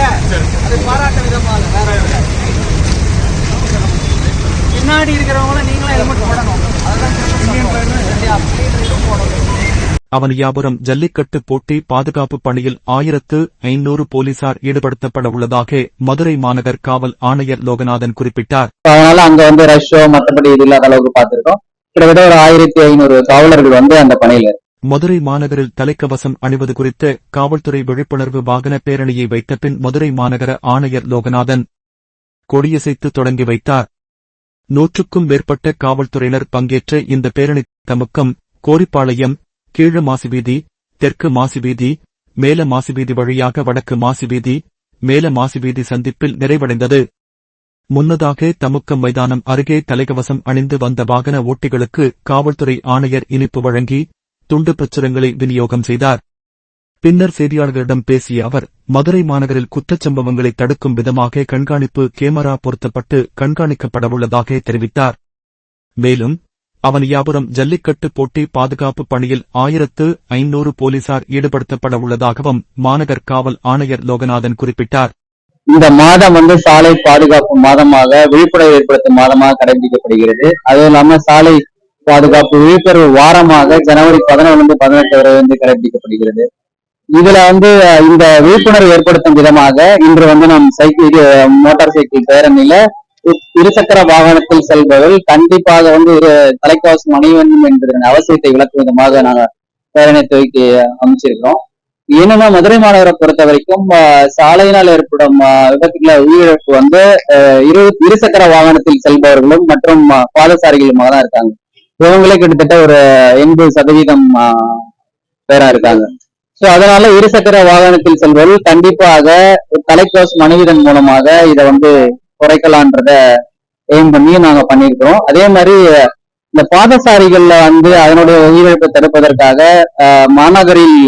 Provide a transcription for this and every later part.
இல்ல. அது பாராட்ட விதமா இல்ல வேற. பின்னாடி இருக்கிறவங்கள நீங்களும் ஹெல்மெட் போடணும். அவனியாபுரம் ஜல்லிக்கட்டு போட்டி பாதுகாப்பு பணியில் ஆயிரத்து ஐநூறு போலீசார் ஈடுபடுத்தப்பட உள்ளதாக மதுரை மாநகர் காவல் ஆணையர் லோகநாதன் குறிப்பிட்டார். அதனால அங்க வந்து ரஷ்ஷோ மத்தபடி இது இல்லாத அளவுக்கு பார்த்திருக்கோம். கிட்டத்தட்ட ஒரு ஆயிரத்தி ஐநூறு காவலர்கள் வந்து அந்த பணியில. மதுரை மாநகரில் தலைக்கவசம் அணிவது குறித்த காவல்துறை விழிப்புணர்வு வாகன பேரணியை வைத்த பின் மதுரை மாநகர ஆணையர் லோகநாதன் கொடியசைத்து தொடங்கி வைத்தார். நூற்றுக்கும் மேற்பட்ட காவல்துறையினர் பங்கேற்ற இந்த பேரணி தமுக்கம் கோரிப்பாளையம் கீழ மாசிவீதி தெற்கு மாசிவீதி மேல மாசிவீதி வழியாக வடக்கு மாசிவீதி மேல மாசிவீதி சந்திப்பில் நிறைவடைந்தது. முன்னதாக தமுக்கம் மைதானம் அருகே தலைகவசம் அணிந்து வந்த வாகன ஓட்டிகளுக்கு காவல்துறை ஆணையர் இனிப்பு வழங்கி துண்டு பிரச்சுரங்களை விநியோகம் செய்தார். பின்னர் செய்தியாளர்களிடம் பேசிய அவர் மதுரை மாநகரில் குற்றச்சம்பவங்களை தடுக்கும் விதமாக கண்காணிப்பு கேமரா பொருத்தப்பட்டு கண்காணிக்கப்படவுள்ளதாக தெரிவித்தார். மேலும் அவனியாபுரம் ஜல்லிக்கட்டு போட்டி பாதுகாப்பு பணியில் ஆயிரத்து ஐநூறு போலீசார் ஈடுபடுத்தப்படவுள்ளதாகவும் மாநகர் காவல் ஆணையர் லோகநாதன் குறிப்பிட்டார். இந்த மாதம் வந்து சாலை பாதுகாப்பு மாதமாக விழிப்புணர்வு ஏற்படுத்தும் மாதமாக கடைபிடிக்கப்படுகிறது. அதுவும் இல்லாம சாலை பாதுகாப்பு விழிப்புணர்வு வாரமாக ஜனவரி பதினொன்று பதினெட்டு வரை வந்து கடைபிடிக்கப்படுகிறது. இதுல வந்து இந்த விழிப்புணர்வு ஏற்படுத்தும் விதமாக இன்று வந்து நம் சைக்கிள் மோட்டார் சைக்கிள் பேரணியில இருசக்கர வாகனத்தில் செல்பவர்கள் கண்டிப்பாக வந்து ஒரு தலைக்கவசம் அணிய வேண்டும் என்பதன் அவசியத்தை விளக்கும் விதமாக நாங்கள் பேரணி துவக்கி அமைச்சிருக்கிறோம். என்னன்னா மதுரை மாநகரை பொறுத்த வரைக்கும் சாலையினால் ஏற்படும் ஆஹ், உயிரிழப்பு வந்து ஆஹ், இரு இருசக்கர வாகனத்தில் செல்பவர்களும் மற்றும் பாதசாரிகளுமாக தான் இருக்காங்க. இவங்களே கிட்டத்தட்ட ஒரு எண்பது சதவீதம் பேரா இருக்காங்க. சோ அதனால இருசக்கர வாகனத்தில் செல்வது கண்டிப்பாக தலைக்கவசம் மனைவிதன் மூலமாக இதை வந்து குறைக்கலான்றத எய்ம் பண்ணி நாங்க பண்ணியிருக்கிறோம். அதே மாதிரி இந்த பாதசாரிகள்ல வந்து அதனுடைய உயிரிழப்பை தடுப்பதற்காக மாநகரில்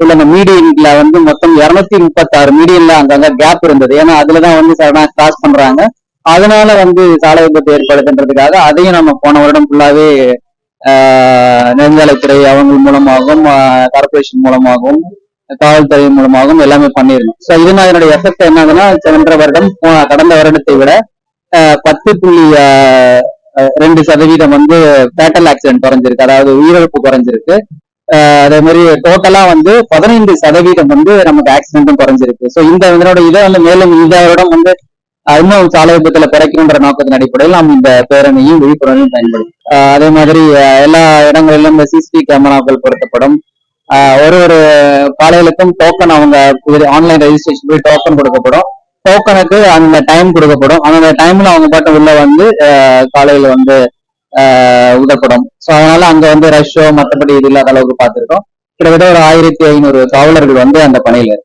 உள்ள அந்த மீடியன்ல வந்து மொத்தம் இருநூத்தி முப்பத்தாறு மீடியன்ல அங்கங்க கேப் இருந்தது. ஏன்னா அதுலதான் வந்து சடனா கிராஸ் பண்றாங்க. அதனால வந்து சாலை விபத்து ஏற்படுத்துன்றதுக்காக அதையும் நம்ம போன வருடம் ஃபுல்லாவே நெடுஞ்சாலைத்துறை அவங்க மூலமாகவும் கார்பரேஷன் மூலமாகவும் காவல்துறை மூலமாகவும் எல்லாமே பண்ணியிருந்தோம். ஸோ இதனால் என்னுடைய எஃபெக்ட் என்னதுன்னா சென்ற வருடம் கடந்த வருடத்தை விட பத்து புள்ளி ரெண்டு சதவீதம் வந்து பேட்டல் ஆக்சிடென்ட் குறைஞ்சிருக்கு. அதாவது உயிரிழப்பு குறைஞ்சிருக்கு. அதே மாதிரி டோட்டலா வந்து பதினைந்து சதவீதம் வந்து நமக்கு ஆக்சிடென்ட்டும் குறைஞ்சிருக்கு. ஸோ இந்த இதனோட இதை வந்து மேலும் இந்த வருடம் வந்து இன்னும் சாலை விபத்துல பிறக்கணுன்ற நோக்கத்தின் அடிப்படையில் நாம் இந்த பேரணியும் விழிப்புணர்வையும் பயன்படுத்தும் அதே மாதிரி எல்லா இடங்களிலும் இந்த சிசிடிவி கேமராக்கள் பொருத்தப்படும். ஒரு ஒரு காலைகளுக்கும் டோக்கன் அவங்க ஆன்லைன் ரெஜிஸ்ட்ரேஷன் போய் டோக்கன் கொடுக்கப்படும். டோக்கனுக்கு அந்த டைம் கொடுக்கப்படும். அந்த டைம்ல அவங்க பாட்டு உள்ள வந்து காலையில வந்து உதப்படும். ஸோ அதனால அங்க வந்து ரஷ்ஷோ மற்றபடி இது இல்லாத அளவுக்கு பார்த்திருக்கோம். கிட்டத்தட்ட ஒரு ஆயிரத்தி ஐநூறு காவலர்கள் வந்து அந்த பணியில